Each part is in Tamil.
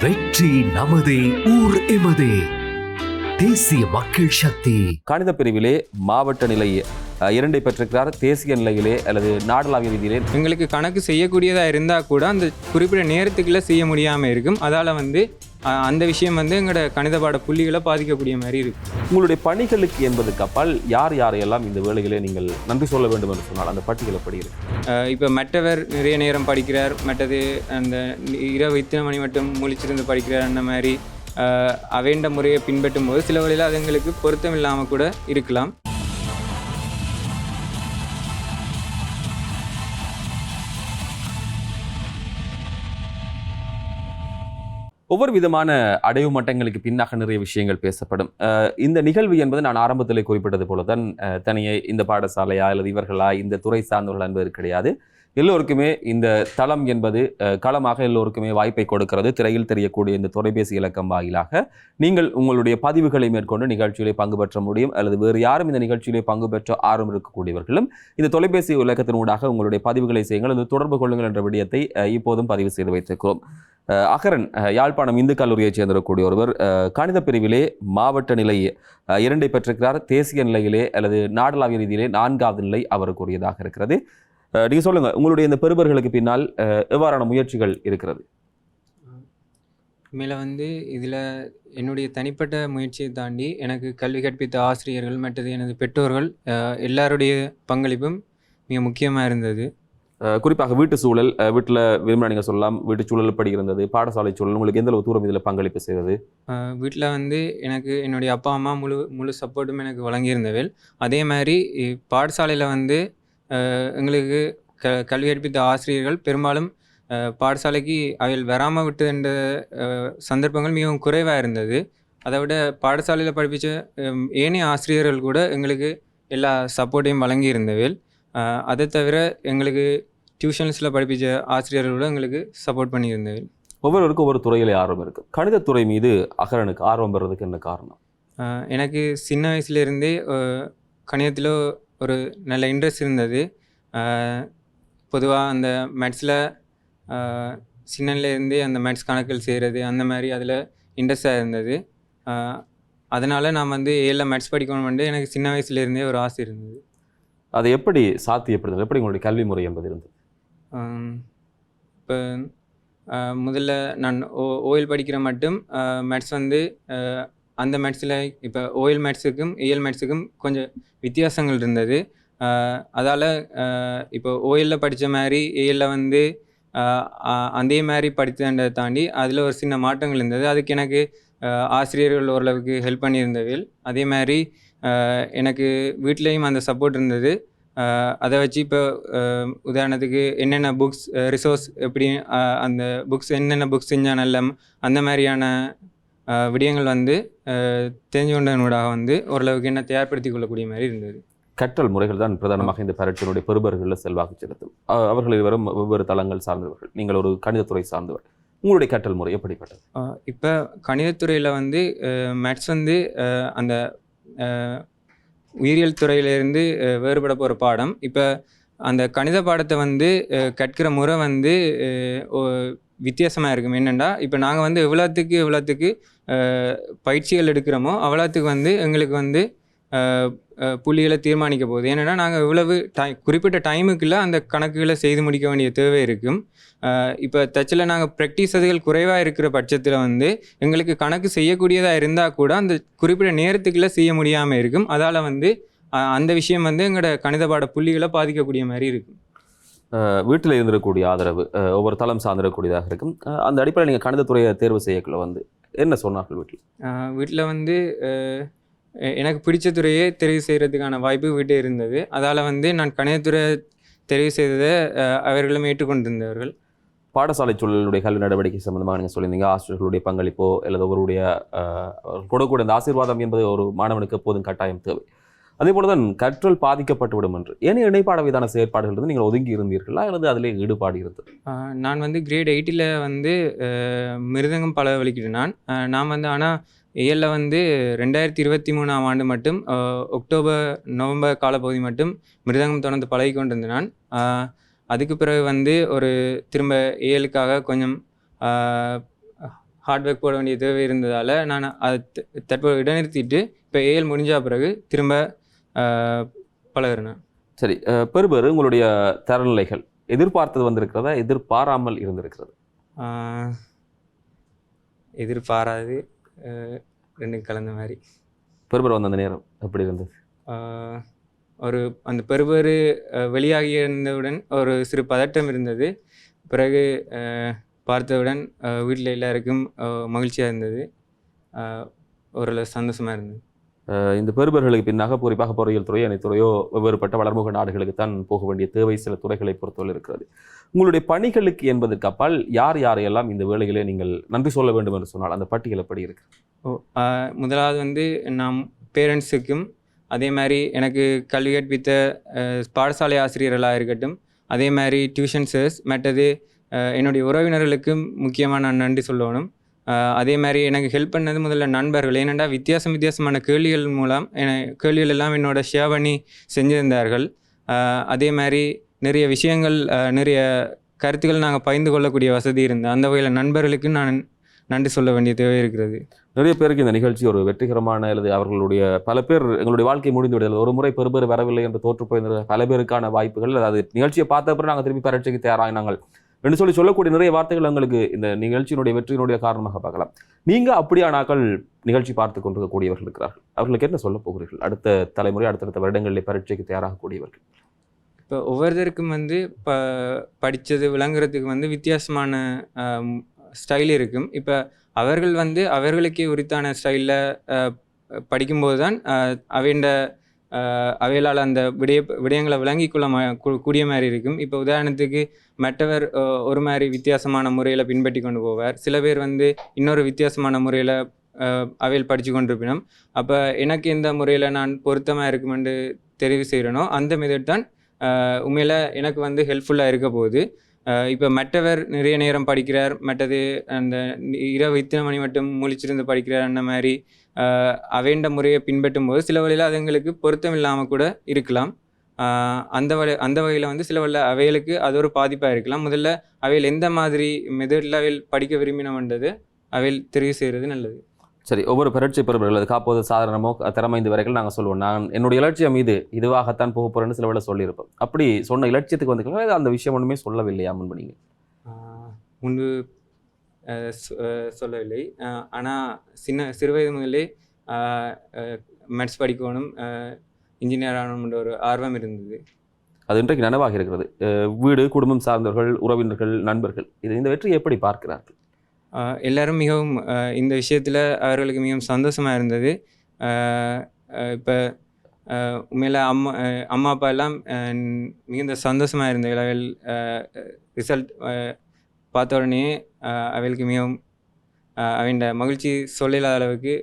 வெற்றி நமதே ஊர் எமதே. தேசிய மக்கள் சக்தி. கணித பிரிவிலே மாவட்ட நிலைய இரண்டை பெற்றிருக்கிறார் தேசிய நிலையிலே அல்லது நாடளாவிய ரீதியிலே. எங்களுக்கு கணக்கு செய்யக்கூடியதாக இருந்தால் கூட அந்த குறிப்பிட்ட நேரத்துக்குள்ளே செய்ய முடியாமல் இருக்கும். அதால் வந்து அந்த விஷயம் வந்து எங்களோட கணித பாட புள்ளிகளை பாதிக்கக்கூடிய மாதிரி இருக்கும். உங்களுடைய பணிகளுக்கு என்பதுக்கு அப்பால் யார் யாரையெல்லாம் இந்த வேளையிலே நீங்கள் நன்றி சொல்ல வேண்டும் என்று சொன்னால் அந்த பட்டியல் இருக்கு? இப்போ மற்றவர் நிறைய நேரம் படிக்கிறார். மற்றது அந்த இரவு இத்தனை மணி மட்டும் முழிச்சிருந்து படிக்கிறார் அந்த மாதிரி அவேண்ட முறையை பின்பற்றும் போது சில வழியில் அது எங்களுக்கு பொருத்தம் இல்லாமல் கூட இருக்கலாம். ஒவ்வொரு விதமான அடைவு மட்டங்களுக்கு பின்னாக நிறைய விஷயங்கள் பேசப்படும். இந்த நிகழ்வு என்பது நான் ஆரம்பத்தில் குறிப்பிட்டது போல தான் தனியே இந்த பாடசாலையா அல்லது இவர்களா இந்த துறை சார்ந்தவர்கள் என்பது கிடையாது. எல்லோருக்குமே இந்த தளம் என்பது களமாக எல்லோருக்குமே வாய்ப்பை கொடுக்கிறது. திரையில் தெரியக்கூடிய இந்த தொலைபேசி இலக்கம் வாயிலாக நீங்கள் உங்களுடைய பதிவுகளை மேற்கொண்டு நிகழ்ச்சியிலே பங்கு பெற்ற முடியும். அல்லது வேறு யாரும் இந்த நிகழ்ச்சியிலே பங்கு பெற்ற ஆர்வம் இருக்கக்கூடியவர்களும் இந்த தொலைபேசி இலக்கத்தினூடாக உங்களுடைய பதிவுகளை செய்யுங்கள். அல்லது தொடர்பு கொள்ளுங்கள் என்ற விடயத்தை இப்போதும் பதிவு செய்து வைத்திருக்கிறோம். அகரன் யாழ்ப்பாணம் இந்து கல்லூரியைச் சேர்ந்திருக்கக்கூடிய ஒருவர் கணித பிரிவிலே மாவட்ட நிலை இரண்டை பெற்றிருக்கிறார். தேசிய நிலையிலே அல்லது நாடளாவிய ரீதியிலே நான்காவது நிலை அவருக்குரியதாக இருக்கிறது. நீங்கள் சொல்லுங்கள் உங்களுடைய இந்த பெருவர்களுக்கு பின்னால் எவ்வாறான முயற்சிகள் இருக்கிறது? மேலே வந்து இதில் என்னுடைய தனிப்பட்ட முயற்சியை தாண்டி எனக்கு கல்வி கற்பித்த ஆசிரியர்கள் மற்றது எனது பெற்றோர்கள் எல்லாருடைய பங்களிப்பும் மிக முக்கியமாக இருந்தது. குறிப்பாக வீட்டு சூழல் வீட்டில் விரும்பினா நீங்கள் சொல்லலாம் வீட்டு சூழல் படிக்கிறது இருந்தது பாடசாலை சூழல் உங்களுக்கு எந்த அளவு தூரம் இதில் பங்களிப்பு செய்தது? வீட்டில் வந்து எனக்கு என்னுடைய அப்பா அம்மா முழு முழு சப்போர்ட்டும் எனக்கு வழங்கியிருந்தவள். அதே மாதிரி பாடசாலையில் வந்து எங்களுக்கு க கல்வி கற்பித்த ஆசிரியர்கள் பெரும்பாலும் பாடசாலைக்கு அவைகள் வராமல் விட்டு என்ற சந்தர்ப்பங்கள் மிகவும் குறைவாக இருந்தது. அதை விட பாடசாலையில் படிப்பிச்ச ஏனைய ஆசிரியர்கள் கூட எங்களுக்கு எல்லா சப்போர்ட்டையும் வழங்கியிருந்தவள். அதை தவிர எங்களுக்கு டியூஷன்ஸில் படிப்பிச்ச ஆசிரியர்கள் கூட எங்களுக்கு சப்போர்ட் பண்ணியிருந்தவள் ஒவ்வொருவருக்கும் ஒவ்வொரு துறையிலே ஆர்வம் இருக்கு. கணிதத்துறை மீது அகரனுக்கு ஆர்வம் பெறதுக்கு என்ன காரணம்? எனக்கு சின்ன வயசுலேருந்தே கணிதத்தில் ஒரு நல்ல இன்ட்ரெஸ்ட் இருந்தது. பொதுவாக அந்த மேட்ஸில் சின்னலேருந்தே அந்த மேட்ஸ் கணக்குகள் செய்கிறது அந்த மாதிரி அதில் இன்ட்ரெஸ்டாக இருந்தது. அதனால் நான் வந்து ஏழில் மேட்ஸ் படிக்கணும்னு எனக்கு சின்ன வயசுலேருந்தே ஒரு ஆசை இருந்தது. அதை எப்படி சாத்தியப்படுது எப்படி உங்களுடைய கல்வி முறை என்பது இருந்தது? இப்போ முதல்ல நான் ஓ ஓயில் படிக்கிற மட்டும் மேட்ஸ் வந்து அந்த மேட்ஸில் இப்போ ஓயில் மேட்ஸுக்கும் இஎல் மேட்ஸுக்கும் கொஞ்சம் வித்தியாசங்கள் இருந்தது. அதால் இப்போ ஓயிலில் படித்த மாதிரி ஏஎல்ல வந்து அதே மாதிரி படித்ததை தாண்டி அதில் ஒரு சின்ன மாற்றங்கள் இருந்தது. அதுக்கு எனக்கு ஆசிரியர்கள் ஓரளவுக்கு ஹெல்ப் பண்ணியிருந்தவர்கள் அதே மாதிரி எனக்கு வீட்லேயும் அந்த சப்போர்ட் இருந்தது. அதை வச்சு இப்போ உதாரணத்துக்கு என்னென்ன புக்ஸ் ரிசோர்ஸ் எப்படி அந்த புக்ஸ் என்னென்ன புக்ஸ் செஞ்சால் நல்ல அந்த மாதிரியான விடயங்கள் வந்து தெரிஞ்சு கொண்டனூடாக வந்து ஓரளவுக்கு என்ன தயார்படுத்திக் கொள்ளக்கூடிய மாதிரி இருந்தது. கற்றல் முறைகள் தான் பிரதானமாக இந்த பரீட்சையினுடைய பெறுபர்களில் செல்வாக்கு செலுத்தும். அவர்கள் இருவரும் வெவ்வேறு தளங்கள் சார்ந்தவர்கள் நீங்கள் ஒரு கணிதத்துறை சார்ந்தவர் உங்களுடைய கற்றல் முறை எப்படிப்பட்டது? இப்போ கணிதத்துறையில் வந்து மேத்ஸ் வந்து அந்த உயிரியல் துறையிலேருந்து வேறுபட போகிற பாடம். இப்போ அந்த கணித பாடத்தை வந்து கற்கிற முறை வந்து வித்தியாசமாக இருக்கும். என்னென்னா இப்போ நாங்கள் வந்து எவ்வளோத்துக்கு எவ்வளோத்துக்கு பயிற்சிகள் எடுக்கிறோமோ அவ்வளோத்துக்கு வந்து எங்களுக்கு வந்து புள்ளிகளை தீர்மானிக்க போகுது. ஏன்னா நாங்கள் இவ்வளவு டை குறிப்பிட்ட டைமுக்குள்ளே அந்த கணக்குகளை செய்து முடிக்க வேண்டிய தேவை இருக்கும். இப்போ தச்சில் நாங்கள் ப்ராக்டிஸ் அதுகள் குறைவாக இருக்கிற பட்சத்தில் வந்து எங்களுக்கு கணக்கு செய்யக்கூடியதாக இருந்தால் கூட அந்த குறிப்பிட்ட நேரத்துக்குள்ளே செய்ய முடியாமல் இருக்கும். அதால் வந்து அந்த விஷயம் வந்து எங்களோட கணித பாட புள்ளிகளை பாதிக்கக்கூடிய மாதிரி இருக்கும். வீட்டில் இருந்திருக்கக்கூடிய ஆதரவு ஒவ்வொரு தளம் சார்ந்திருக்கக்கூடியதாக இருக்கும். அந்த அடிப்படையில் நீங்கள் கணிதத்துறையை தேர்வு செய்யக்குள்ள வந்து என்ன சொன்னார்கள் வீட்டில்? வீட்டில் வந்து எனக்கு பிடிச்ச துறையை தெரிவு செய்கிறதுக்கான வாய்ப்பு வீட்டே இருந்தது. அதால் வந்து நான் கணிதத்துறை தெரிவு செய்ததை அவர்களும் ஏற்றுக்கொண்டிருந்தவர்கள். பாடசாலை சூழலுடைய கல்வி நடவடிக்கை சம்பந்தமாக நீங்கள் சொல்லியிருந்தீங்க. ஆசிரியர்களுடைய பங்களிப்போ அல்லது ஒருவருடைய அஹ், அவர் கொடுக்கக்கூடிய அந்த ஆசீர்வாதம் என்பது ஒரு மாணவனுக்கு எப்போதும் கட்டாயம் தேவை. அதே போல தான் கற்றல் பாதிக்கப்பட்டு விடும் என்று. ஏனைய இணைப்பாட விதான செயற்பாடுகள் இருந்து நீங்கள் ஒதுங்கி இருந்தீர்களா? அல்லது அதிலே ஈடுபாடு இருந்தது? நான் வந்து கிரேட் எயிட்டில் வந்து மிருதங்கம் பல வலிக்கிட்டேன் நான் நான் வந்து ஆனால் ஏழில் வந்து ரெண்டாயிரத்தி இருபத்தி மூணாம் ஆண்டு மட்டும் அக்டோபர் நவம்பர் காலப்பகுதி மட்டும் மிருதங்கம் தொடர்ந்து பழகி கொண்டிருந்தேன் நான் அதுக்கு பிறகு வந்து ஒரு திரும்ப ஏழுக்காக கொஞ்சம் ஹார்ட் ஒர்க் போட வேண்டிய தேவை இருந்ததால் நான் அதை தற்போது இடைநிறுத்திட்டு இப்போ ஏஎல் முடிஞ்ச பிறகு திரும்ப பழகுறேன். சரி பெறுபேறு உங்களுடைய தரநிலைகள். எதிர்பார்த்தது வந்திருக்கிறதா? எதிர்பாராமல் இருந்திருக்கிறது. எதிர்பாராது. ஆஹ் ரெண்டும் கலந்த மாதிரி. பெறுபேறு வந்த அந்த நேரம் எப்படி இருந்தது? ஒரு அந்த ஆஹ் வெளியாகி இருந்தவுடன் ஒரு சிறு பதட்டம் இருந்தது. பிறகு பார்த்தவுடன் வீட்டில் எல்லாருக்கும் மகிழ்ச்சியாக இருந்தது. ஓரளவு சந்தோஷமாக இருந்தது. இந்த பெறுபர்களுக்கு பின்னாக குறிப்பாக பொறியியல் துறை அனைத்துறையோ வெவ்வேறுபட்ட வளர்முக நாடுகளுக்கு தான் போக வேண்டிய தேவை சில துறைகளை பொறுத்தவரை இருக்கிறது. உங்களுடைய பணிகளுக்கு என்பதற்கு அப்பால் யார் யாரையெல்லாம் இந்த வேலைகளை நீங்கள் நன்றி சொல்ல வேண்டும் என்று சொன்னால் அந்த பட்டியல் எப்படி இருக்கு ஓ முதலாவது வந்து நாம் பேரண்ட்ஸுக்கும் அதே மாதிரி எனக்கு கல்வி கற்பித்த பாடசாலை ஆசிரியர்களாக இருக்கட்டும் அதே மாதிரி டியூஷன் சர்ஸ் மற்றது என்னுடைய உறவினர்களுக்கும் முக்கியமாக நான் நன்றி சொல்லணும். அதே மாதிரி எனக்கு ஹெல்ப் பண்ணது முதல்ல நண்பர்கள். ஏனெண்டா வித்தியாசம் வித்தியாசமான கேள்விகள் மூலம் என கேள்விகள் எல்லாம் என்னோட ஷேர் பண்ணி செஞ்சிருந்தார்கள். அதே மாதிரி நிறைய விஷயங்கள் நிறைய கருத்துக்கள் நாங்கள் பகிர்ந்து கொள்ளக்கூடிய வசதி இருந்தது. அந்த வகையில் நண்பர்களுக்கு நான் நன்றி சொல்ல வேண்டிய தேவை இருக்கிறது. நிறைய பேருக்கு இந்த நிகழ்ச்சி ஒரு வெற்றிகரமான அல்லது அவர்களுடைய பல பேர் எங்களுடைய வாழ்க்கை முடிந்து விடுதல் ஒரு முறை பெருபேர் வரவில்லை என்று தோற்று போயிருந்த பல பேருக்கான வாய்ப்புகள் அதாவது நிகழ்ச்சியை பார்த்த அப்புறம் நாங்கள் திருப்பி பரீட்சைக்கு தயாராகினாங்கள் என்று சொல்லி சொல்லக்கூடிய நிறைய வார்த்தைகள் எங்களுக்கு இந்த நிகழ்ச்சியினுடைய வெற்றியினுடைய காரணமாக பார்க்கலாம். நீங்கள் அப்படியானாக்கள் நிகழ்ச்சி பார்த்து கொண்டிருக்கக்கூடியவர்கள் இருக்கிறார்கள். அவர்களுக்கு என்ன சொல்ல போகிறீர்கள்? அடுத்த தலைமுறை அடுத்தடுத்த வருடங்களில் பரீட்சைக்கு தயாராகக்கூடியவர்கள். இப்போ ஒவ்வொருத்தருக்கும் வந்து இப்போ படித்தது விளங்குறதுக்கு வந்து வித்தியாசமான ஸ்டைல் இருக்கும். இப்போ அவர்கள் வந்து அவர்களுக்கே உரித்தான ஸ்டைலில் படிக்கும்போது தான் அவண்ட அவைகளால் அந்த விடய விடயங்களை விளங்கி கொள்ள கூடிய மாதிரி இருக்கும். இப்போ உதாரணத்துக்கு மற்றவர் ஒரு மாதிரி வித்தியாசமான முறையில் பின்பற்றி கொண்டு போவார். சில பேர் வந்து இன்னொரு வித்தியாசமான முறையில் அவையில் படித்து கொண்டிருப்பினும். அப்போ எனக்கு எந்த முறையில் நான் பொருத்தமாக இருக்குமென்று தெரிவு செய்கிறேனோ அந்த மெதட் தான் உண்மையில் எனக்கு வந்து ஹெல்ப்ஃபுல்லாக இருக்க போகுது. இப்போ மற்றவர் நிறைய நேரம் படிக்கிறார் மற்றது அந்த இரவு இத்தனை மணி மட்டும் முழிச்சிருந்து படிக்கிறார் அந்த மாதிரி அவேண்ட முறையை பின்பற்றும் போது சில வழியில் அதுங்களுக்கு பொருத்தம் இல்லாமல் கூட இருக்கலாம். அந்த வகை அந்த வகையில் வந்து சில வழியில் அவைகளுக்கு அது ஒரு பாதிப்பாக இருக்கலாம். முதல்ல அவையில் எந்த மாதிரி மெதடில் அவையில் படிக்க விரும்பினோம்ன்றது அவையில் தெரிவு செய்கிறது நல்லது. சரி ஒவ்வொரு பரீட்சை பெறுபவர்கள் அது காப்போது சாதாரணமோ திறமை இந்த வரைக்கும் நாங்கள் சொல்லுவோம் நான் என்னுடைய இலட்சியம் இது இதுவாகத்தான் போக போறேன்னு சில வேளை சொல்லியிருப்போம். அப்படி சொன்ன இலட்சியத்துக்கு வந்து அந்த விஷயம் ஒன்றுமே சொல்லவில்லையா முன்பு முன்பு சொல்லவில்லை. ஆனால் சின்ன சிறுவயது முதலே மேத்ஸ் படிக்கணும் இன்ஜினியர் ஆகணும்ன்ற ஒரு ஆர்வம் இருந்தது. அது இன்றைக்கு நனவாக இருக்கிறது. வீடு குடும்பம் சார்ந்தவர்கள் உறவினர்கள் நண்பர்கள் இது இந்த வெற்றியை எப்படி பார்க்கிறார்கள்? எல்லோரும் மிகவும் இந்த விஷயத்தில் அவர்களுக்கு மிகவும் சந்தோஷமாக இருந்தது. இப்போ உண்மையில் அம்மா அம்மா அப்பா எல்லாம் மிகுந்த சந்தோஷமாக இருந்த அவள் ரிசல்ட் பார்த்த உடனே அவளுக்கு மிகவும் அவன் மகிழ்ச்சி சொல்லலாத அளவுக்கு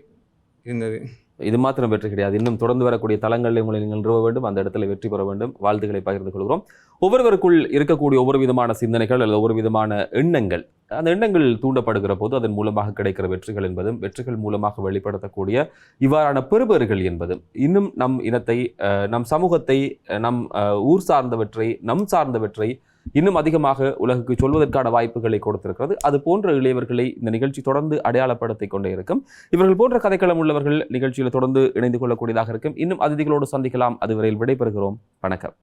இருந்தது. இது மாத்திரம் வெற்றி கிடையாது. இன்னும் தொடர்ந்து வரக்கூடிய தளங்களில் உங்களை நீங்கள் நிறுவ வேண்டும். அந்த இடத்துல வெற்றி பெற வேண்டும். வாழ்த்துக்களை பகிர்ந்து கொள்கிறோம். ஒவ்வொருவருக்குள் இருக்கக்கூடிய ஒவ்வொரு விதமான சிந்தனைகள் அல்லது ஒவ்வொரு விதமான எண்ணங்கள் அந்த எண்ணங்கள் தூண்டப்படுகிற போது அதன் மூலமாக கிடைக்கிற வெற்றிகள் என்பதும் வெற்றிகள் மூலமாக வெளிப்படுத்தக்கூடிய இவ்வாறான பெறுபேறுகள் என்பதும் இன்னும் நம் இனத்தை நம் சமூகத்தை நம் ஊர் சார்ந்தவற்றை நம் சார்ந்தவற்றை இன்னும் அதிகமாக உலகுக்கு சொல்வதற்கான வாய்ப்புகளை கொடுத்திருக்கிறது. அது போன்ற இளையவர்களை இந்த நிகழ்ச்சி தொடர்ந்து அடையாளப்படுத்திக் கொண்டே இருக்கும். இவர்கள் போன்ற கதைக்களம் உள்ளவர்கள் நிகழ்ச்சியில் தொடர்ந்து இணைந்து கொள்ளக்கூடியதாக இருக்கும். இன்னும் அதிதிகளோடு சந்திக்கலாம். அதுவரையில் விடைபெறுகிறோம். வணக்கம்.